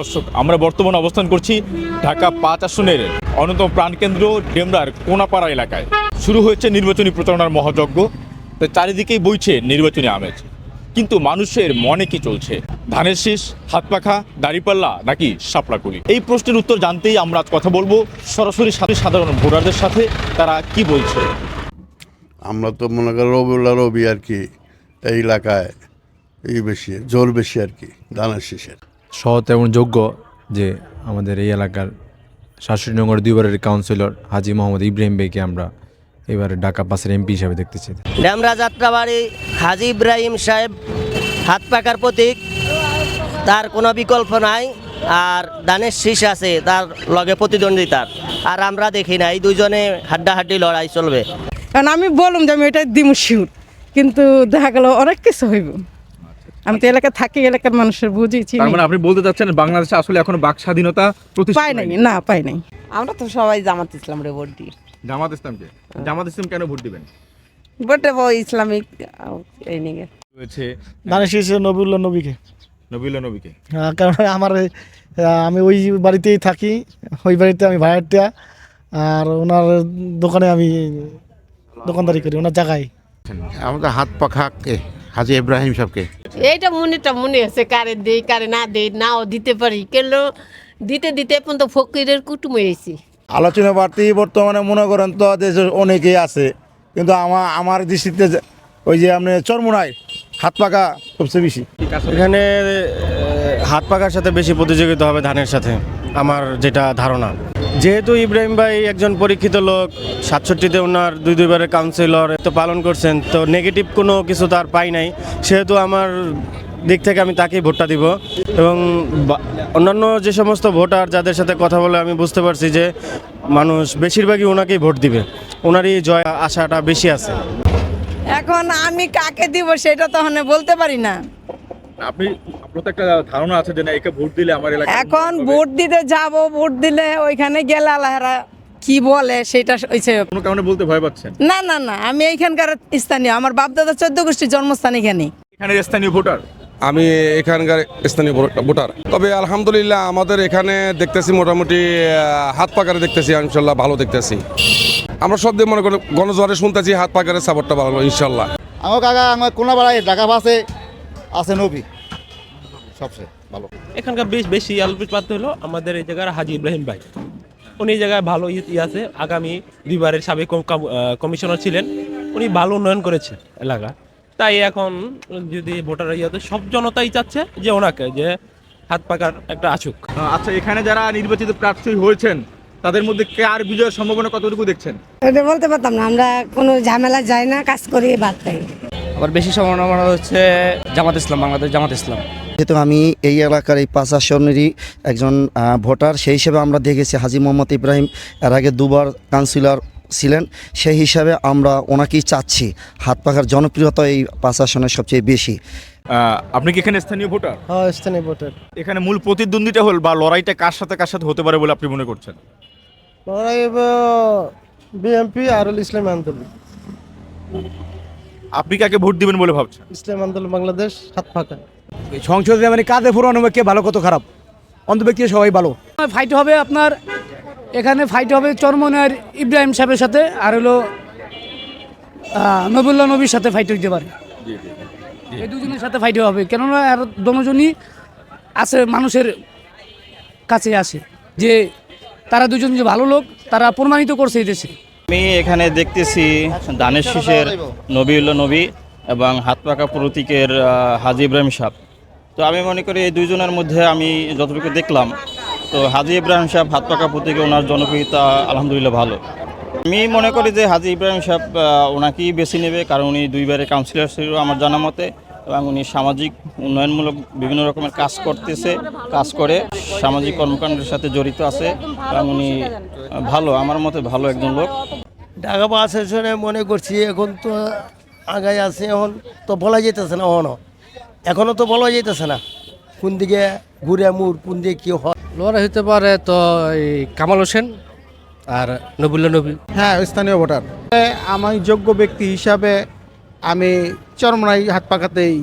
দর্শক, আমরা বর্তমানে অবস্থান করছি ঢাকা পাঁচ আসনের অন্যতম প্রাণকেন্দ্র ডেমরার কোনাপাড়া এলাকায়। শুরু হয়েছে নির্বাচনী প্রচারণার মহাযজ্ঞ, তো চারিদিকেই বইছে নির্বাচনী আমেজ। কিন্তু মানুষের মনে কি চলছে? ধানের শীষ, হাত পাখা, দাড়িপাল্লা নাকি শাপলাকুলি? এই প্রশ্নের উত্তর জানতেই আমরা আজ কথা বলব সরাসরি সাথে সাধারণ ভোটারদের সাথে, তারা কি বলছে? আমরা তো মনে করি রবিউল্লাহ রবি আর কি, এই এলাকায় এই বেশি, জোর বেশি আর কি, ধানের শেষের। সৎ এবং যোগ্য যে আমাদের এই এলাকার শাশুড়িনগর দুইবারের কাউন্সিলর হাজি মোহাম্মদ ইব্রাহিম বেকে আমরা এবারে ঢাকা পাশের এমপি হিসাবে দেখতে চাই ড্যামরা যাত্রাবাড়ি হাজি ইব্রাহিম সাহেব হাত পাকার প্রতীক। তার কোনো বিকল্প নাই আর দানের শীষ আছে তার লগে প্রতিদ্বন্দ্বিতার আর আমরা দেখি না এই দুজনে হাড্ডাহাড্ডি লড়াই চলবে। কারণ আমি বললাম যে আমি এটা দিম শিউর কিন্তু দেখা গেল অনেক কিছু হইব। আমি তো এলাকায় থাকি এলাকার মানুষের বুঝেছি তার মানে আপনি বলতে চাচ্ছেন বাংলাদেশে আসলে এখনও বাক স্বাধীনতা প্রতিষ্ঠা পাই নাই না পাই নাই। আমরা তো সবাই জামাত ইসলাম রে ভোট দিই। জামাত ইসলামকে? জামাত ইসলাম কেন ভোট দিবেন? ভোট ভোটে ইসলামিক এই নিয়ে। হয়েছে দানেশ হয়েছে নবিউল্লাহ নবীকে। নবীল নবীকে। হ্যাঁ কারণ আমার আমি ওই বাড়িতেই থাকি ওই বাড়িতে আমি ভাড়াটিয়া আর ওনার দোকানে আমি দোকানদারি করি ওনার জায়গায়। আমাদের হাত পাখাকে হাজি ইব্রাহিম সাহেবকে? এইটা মনেটা মনে আছে কারে দেই কারে না দেই নাও দিতে পারি। কেন দিতে দিতে এখন তো ফকিরের কুটুম হয়েছি আলোচনা বাড়তি বর্তমানে মনে করেন তো দেশে অনেকেই আছে কিন্তু আমার আমার দৃষ্টিতে যে- ওই যে আপনি চরমুনায় হাত পাকা সবচেয়ে বেশি। এখানে হাত পাকার সাথে বেশি প্রতিযোগিতা হবে ধানের সাথে আমার যেটা ধারণা। যেহেতু ইব্রাহিম ভাই একজন পরীক্ষিত লোক সাতষট্টিতে ওনার দুই দুইবারের কাউন্সিলর তো পালন করছেন তো নেগেটিভ কোনো কিছু তার পাই নাই। সেহেতু আমার দিক থেকে আমি তাকেই ভোটটা দিব। এবং অন্যান্য যে সমস্ত ভোটার যাদের সাথে কথা বলে আমি বুঝতে পারছি যে মানুষ বেশিরভাগই ওনাকেই ভোট দিবে। ওনারই জয় আশাটা বেশি আছে। এখন আমি কাকে দিব সেটা তো বলতে পারি না। আপনি একটা ধারণা আছে যে না একে ভোট দিলে আমার এলাকায় এখন ভোট দিতে যাব ভোট দিলে ওইখানে গেলে আল্লাহরা কি বলে সেটা হয়েছে কোনো কারণে বলতে ভয় পাচ্ছেন? না না না আমি এইখানকার স্থানীয় আমার বাপ দাদা চোদ্দ গোষ্ঠীর জন্মস্থান এখানে এখানে স্থানীয় ভোটার? আমি এখানকার স্থানীয় ভোট- ভোটার। তবে আলহামদুলিল্লাহ আমাদের এখানে দেখতেছি মোটামুটি হাত পাকারে দেখতেছি ইনশাল্লাহ ভালো দেখতেছি। আমরা সব দিয়ে মনে করি গণজোয়ারে শুনতেছি হাত পাকারের সাপোর্টটা ভালো ইনশাল্লাহ। আমার কাকা আমার কোনা বাড়ায় ঢাকা বাসে আছে নবী। সবচেয়ে ভালো। এখানকার বেশ বেশি আলোচপাত হলো আমাদের এই জায়গার হাজি ইব্রাহিম ভাই। উনি এই জায়গায় ভালো ই আছে। আগামী দুইবারের সাবেক কমিশনার ছিলেন। উনি ভালো উন্নয়ন করেছে এলাকা। তাই এখন যদি ভোটার ইয়েতে সব জনতাই চাচ্ছে যে ওনাকে যে হাত পাকার একটা আছুক আচ্ছা এখানে যারা নির্বাচিত প্রার্থী হয়েছেন তাদের মধ্যে কার বিজয়ের সম্ভাবনা কতটুকু দেখছেন? এটা বলতে পারতাম না আমরা কোনো ঝামেলা যাই না কাজ করি বাদ পাই আবার বেশি সম্ভাবনা হচ্ছে জামাত ইসলাম বাংলাদেশ জামাত ইসলাম। যেহেতু আমি এই এলাকার এই পাঁচ আসনেরই একজন ভোটার সেই হিসেবে আমরা দেখেছি হাজি মোহাম্মদ ইব্রাহিম এর আগে দুবার কাউন্সিলর ছিলেন। সেই হিসাবে আমরা ওনাকেই চাচ্ছি হাত পাখার জনপ্রিয়তা এই পাঁচ আসনের সবচেয়ে বেশি। আপনি কি এখানে স্থানীয় ভোটার? হ্যাঁ স্থানীয় ভোটার। এখানে মূল প্রতিদ্বন্দ্বিতা হল বা লড়াইটা কার সাথে কার সাথে হতে পারে বলে আপনি মনে করছেন? লড়াই বিএমপি আর ইসলামী আন্দোলন। আপনি কাকে ভোট দিবেন বলে ভাবছেন? ইসলাম আন্দোলন বাংলাদেশ হাত ফাঁকা সংসদে মানে কাঁধে ফুরানো কে ভালো কত খারাপ? অন্ত ব্যক্তি সবাই ভালো। ফাইট হবে আপনার এখানে ফাইট হবে চরমনের ইব্রাহিম সাহেবের সাথে আর হলো নবুল্লাহ নবীর সাথে ফাইট হইতে পারে। এই দুজনের সাথে ফাইট হবে কেননা আর দনোজনই আছে মানুষের কাছে আসে যে তারা দুজন যে ভালো লোক তারা প্রমাণিত করছে এই দেশে। আমি এখানে দেখতেছি দানের শীষের নবীউল্লাহ নবী এবং হাত পাকা প্রতীকের হাজি ইব্রাহিম সাহেব। তো আমি মনে করি এই দুইজনের মধ্যে আমি যতটুকু দেখলাম, তো হাজি ইব্রাহিম সাহেব হাত পাকা প্রতীকে ওনার জনপ্রিয়তা আলহামদুলিল্লাহ ভালো। আমি মনে করি যে হাজি ইব্রাহিম সাহেব ওনাকেই বেছে নেবে কারণ উনি দুইবারে কাউন্সিলর ছিল আমার জানা মতে এবং উনি সামাজিক উন্নয়নমূলক বিভিন্ন রকমের কাজ করতেছে, কাজ করে, সামাজিক কর্মকাণ্ডের সাথে জড়িত আছে এবং উনি ভালো, আমার মতে ভালো একজন লোক। ঢাকা আসনে মনে করছি এখন তো আগায় আছে, এখন তো বলা যেতেছে না এখনও এখনও তো বলা যেতেছে না। কোন দিকে ঘুরে মুর কোন দিকে কি হয়। লড়াই হতে পারে তো এই কামাল হোসেন আর নবুল্লা নবী। হ্যাঁ স্থানীয় ভোটার। আমি যোগ্য ব্যক্তি হিসাবে আমি চরমনাই হাত পাকাতেই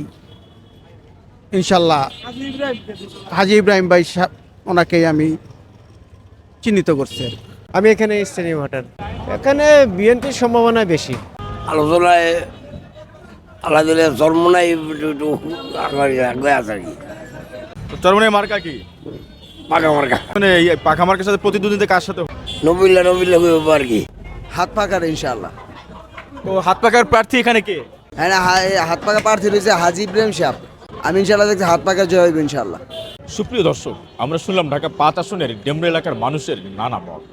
ইনশাল্লাহ হাজি ইব্রাহিম ভাই সাহেব ওনাকেই আমি চিহ্নিত করছি। আমি এখানে স্থানীয় ভোটার। এখানে বিএনপির সম্ভাবনা বেশি। আলোচনায় আল্লাহ দিলে জন্ম নাই একটু আগে আছে আর কি। তো মার্কা কি? পাকা মার্কা। মানে এই পাখা মার্কার সাথে প্রতিদ্বন্দ্বিতা কার সাথে? নবিল্লা নবিল্লা হইব আর কি। হাত পাকার ইনশাল্লাহ তো হাত পাখার প্রার্থী এখানে কে? হ্যাঁ হাত পাকা প্রার্থী রয়েছে হাজি ইব্রাহিম সাহেব। আমি ইনশাল্লাহ দেখছি হাত পাকা জয় হইব ইনশাল্লাহ সুপ্রিয় দর্শক আমরা শুনলাম ঢাকা পাঁচ আসনের ডেমরা এলাকার মানুষের নানা মত।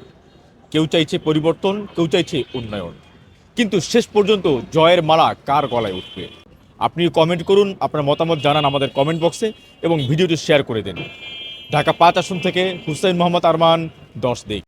কেউ চাইছে পরিবর্তন কেউ চাইছে উন্নয়ন। কিন্তু শেষ পর্যন্ত জয়ের মালা কার গলায় উঠবে? আপনি কমেন্ট করুন, আপনার মতামত জানান আমাদের কমেন্ট বক্সে এবং ভিডিওটি শেয়ার করে দিন। ঢাকা পাঁচ আসন থেকে হুসাইন মোহাম্মদ আরমান, দশ দিক।